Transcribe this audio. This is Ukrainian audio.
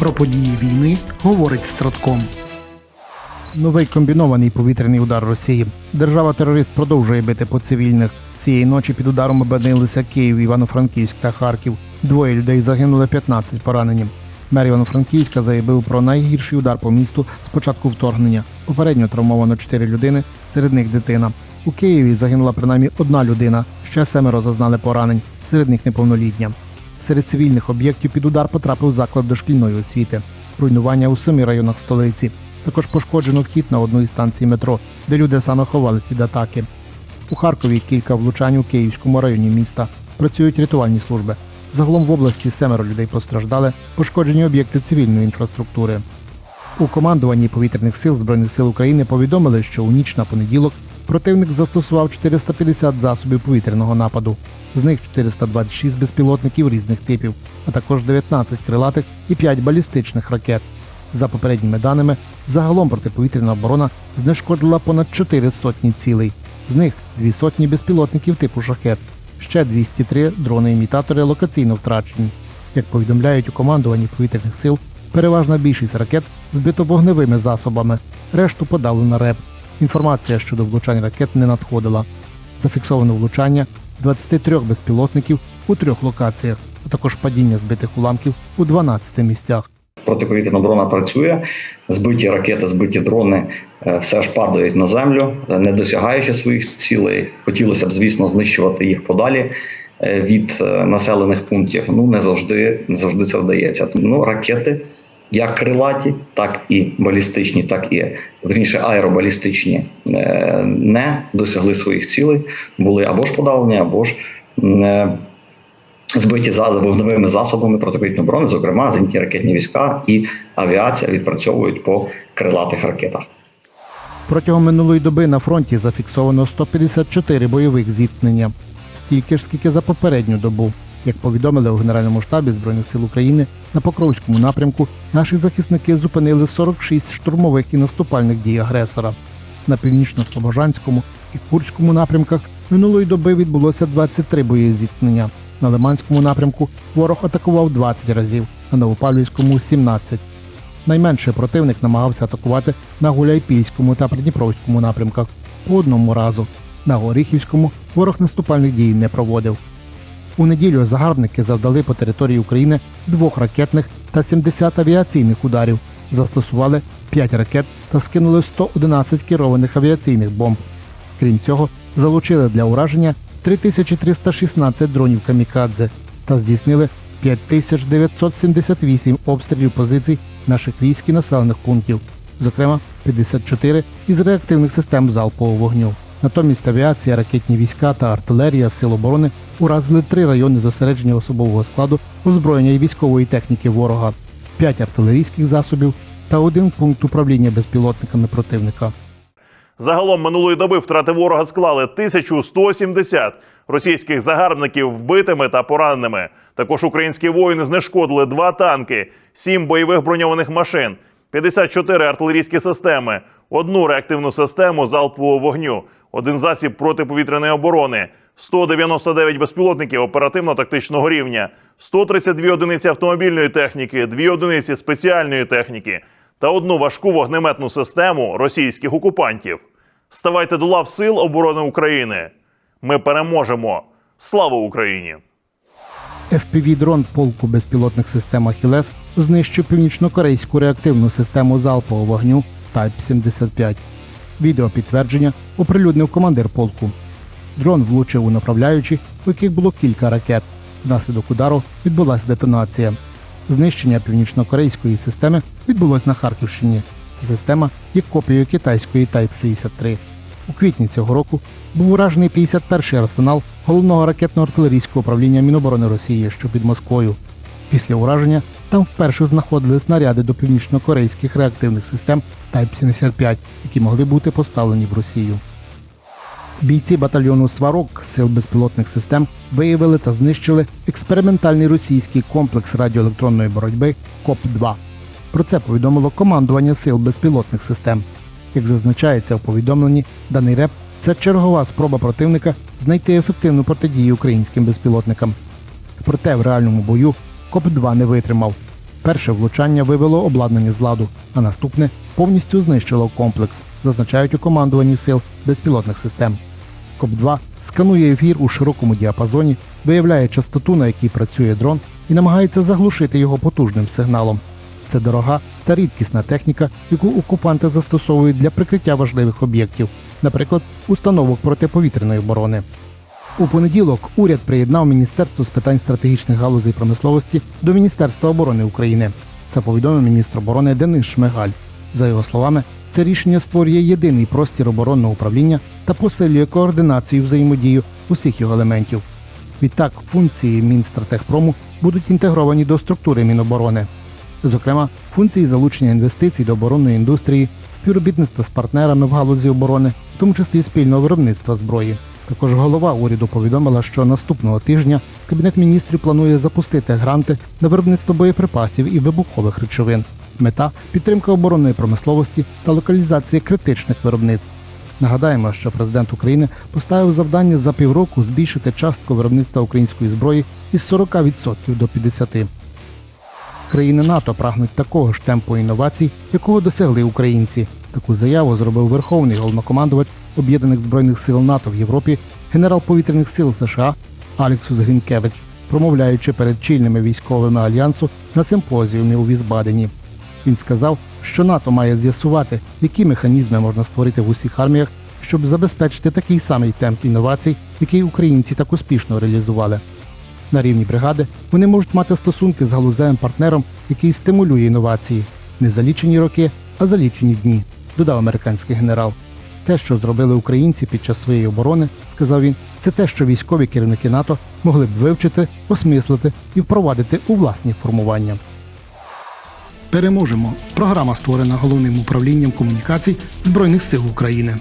Про події війни говорить Стратком. Новий комбінований повітряний удар Росії. Держава-терорист продовжує бити по цивільних. Цієї ночі під ударом опинилися Київ, Івано-Франківськ та Харків. Двоє людей загинули, 15 поранені. Мер Івано-Франківська заявив про найгірший удар по місту з початку вторгнення. Попередньо травмовано 4 людини, серед них дитина. У Києві загинула принаймні одна людина, ще семеро зазнали поранень, серед них неповнолітня. Серед цивільних об'єктів під удар потрапив заклад дошкільної освіти, руйнування у семи районах столиці. Також пошкоджено вхід на одну із станцій метро, де люди саме ховались від атаки. У Харкові кілька влучань у Київському районі міста. Працюють рятувальні служби. Загалом в області семеро людей постраждали, пошкоджені об'єкти цивільної інфраструктури. У командуванні повітряних сил Збройних сил України повідомили, що у ніч на понеділок противник застосував 450 засобів повітряного нападу. З них 426 безпілотників різних типів, а також 19 крилатих і 5 балістичних ракет. За попередніми даними, загалом протиповітряна оборона знешкодила понад 4 сотні цілей. З них дві сотні безпілотників типу шахет, ще 203 дрони-імітатори локаційно втрачені. Як повідомляють у командуванні повітряних сил, переважна більшість ракет збито вогневими засобами, решту подавлено РЕП. Інформація щодо влучань ракет не надходила. Зафіксовано влучання 23 безпілотників у трьох локаціях, а також падіння збитих уламків у 12 місцях. Протиповітряна оборона працює, збиті ракети, збиті дрони е, все ж падають на землю, е, не досягаючи своїх цілей. Хотілося б, звісно, знищувати їх подалі е, від населених пунктів. Ну не завжди, не завжди це вдається. Ну, ракети, як крилаті, так і балістичні, так і верніше аеробалістичні, е, не досягли своїх цілей, були або ж подавлені, або ж е, збиті за вогневими засобами протиповітряної оборони, зокрема зенітні ракетні війська і авіація відпрацьовують по крилатих ракетах. Протягом минулої доби на фронті зафіксовано 154 бойових зіткнення, стільки ж скільки за попередню добу. Як повідомили у Генеральному штабі Збройних сил України, на Покровському напрямку наші захисники зупинили 46 штурмових і наступальних дій агресора. На північно-слобожанському і Курському напрямках минулої доби відбулося 23 бойові зіткнення. На Лиманському напрямку ворог атакував 20 разів, на Новопавлівському 17. Найменше противник намагався атакувати на Гуляйпільському та Придніпровському напрямках по одному разу. На Горіхівському ворог наступальних дій не проводив. У неділю загарбники завдали по території України двох ракетних та 70 авіаційних ударів, застосували 5 ракет та скинули 111 керованих авіаційних бомб. Крім цього, залучили для ураження 3316 дронів камікадзе та здійснили 5978 обстрілів позицій наших військ і населених пунктів, зокрема 54 із реактивних систем залпового вогню. Натомість авіація, ракетні війська та артилерія Сил оборони уразили три райони зосередження особового складу, озброєння і військової техніки ворога, п'ять артилерійських засобів та один пункт управління безпілотниками противника. Загалом минулої доби втрати ворога склали 1170 російських загарбників вбитими та пораненими. Також українські воїни знешкодили два танки, сім бойових броньованих машин, 54 артилерійські системи, одну реактивну систему залпового вогню, один засіб протиповітряної оборони, 199 безпілотників оперативно-тактичного рівня, 132 одиниці автомобільної техніки, 2 одиниці спеціальної техніки та одну важку вогнеметну систему російських окупантів. Ставайте до лав сил оборони України. Ми переможемо. Слава Україні! fpv дрон полку безпілотних систем «Ахілес» знищив північнокорейську реактивну систему залпового вогню Type-75. Відеопідтвердження оприлюднив командир полку. Дрон влучив у направляючі, у яких було кілька ракет. Внаслідок удару відбулася детонація. Знищення північнокорейської системи відбулось на Харківщині. Ця система є копією китайської Type 63. У квітні цього року був уражений 51-й арсенал головного ракетно-артилерійського управління Міноборони Росії, що під Москвою. Після ураження там вперше знаходили снаряди до північнокорейських реактивних систем Type 75, які могли бути поставлені в Росію. Бійці батальйону Сварог сил безпілотних систем виявили та знищили експериментальний російський комплекс радіоелектронної боротьби КОП-2. Про це повідомило командування сил безпілотних систем. Як зазначається в повідомленні, даний реп це чергова спроба противника знайти ефективну протидію українським безпілотникам. Проте в реальному бою КОП-2 не витримав. Перше влучання вивело обладнання з ладу, а наступне повністю знищило комплекс, зазначають у командуванні сил безпілотних систем. КОП-2 сканує ефір у широкому діапазоні, виявляє частоту, на якій працює дрон, і намагається заглушити його потужним сигналом. Це дорога та рідкісна техніка, яку окупанти застосовують для прикриття важливих об'єктів, наприклад, установок протиповітряної оборони. У понеділок уряд приєднав Міністерство з питань стратегічних галузей промисловості до Міністерства оборони України. Це повідомив міністр оборони Денис Шмигаль. За його словами, це рішення створює єдиний простір оборонного управління та посилює координацію взаємодію усіх його елементів. Відтак, функції Мінстратегпрому будуть інтегровані до структури Міноборони. Зокрема, функції залучення інвестицій до оборонної індустрії, співробітництва з партнерами в галузі оборони, в тому числі спільного виробництва зброї. Також голова уряду повідомила, що наступного тижня Кабінет міністрів планує запустити гранти на виробництво боєприпасів і вибухових речовин. Мета підтримка оборонної промисловості та локалізація критичних виробництв. Нагадаємо, що президент України поставив завдання за півроку збільшити частку виробництва української зброї із 40% до 50%. Країни НАТО прагнуть такого ж темпу інновацій, якого досягли українці. Таку заяву зробив Верховний головнокомандувач Об'єднаних збройних сил НАТО в Європі, генерал повітряних сил США Алексус Грінкевич, промовляючи перед чільними військовими альянсу на симпозіумі у Візбадені. Він сказав, що НАТО має з'ясувати, які механізми можна створити в усіх арміях, щоб забезпечити такий самий темп інновацій, який українці так успішно реалізували. На рівні бригади вони можуть мати стосунки з галузевим партнером, який стимулює інновації не за лічені роки, а за лічені дні, додав американський генерал. Те, що зробили українці під час своєї оборони, сказав він, це те, що військові керівники НАТО могли б вивчити, осмислити і впровадити у власні формування. Переможемо. Програма створена головним управлінням комунікацій Збройних сил України.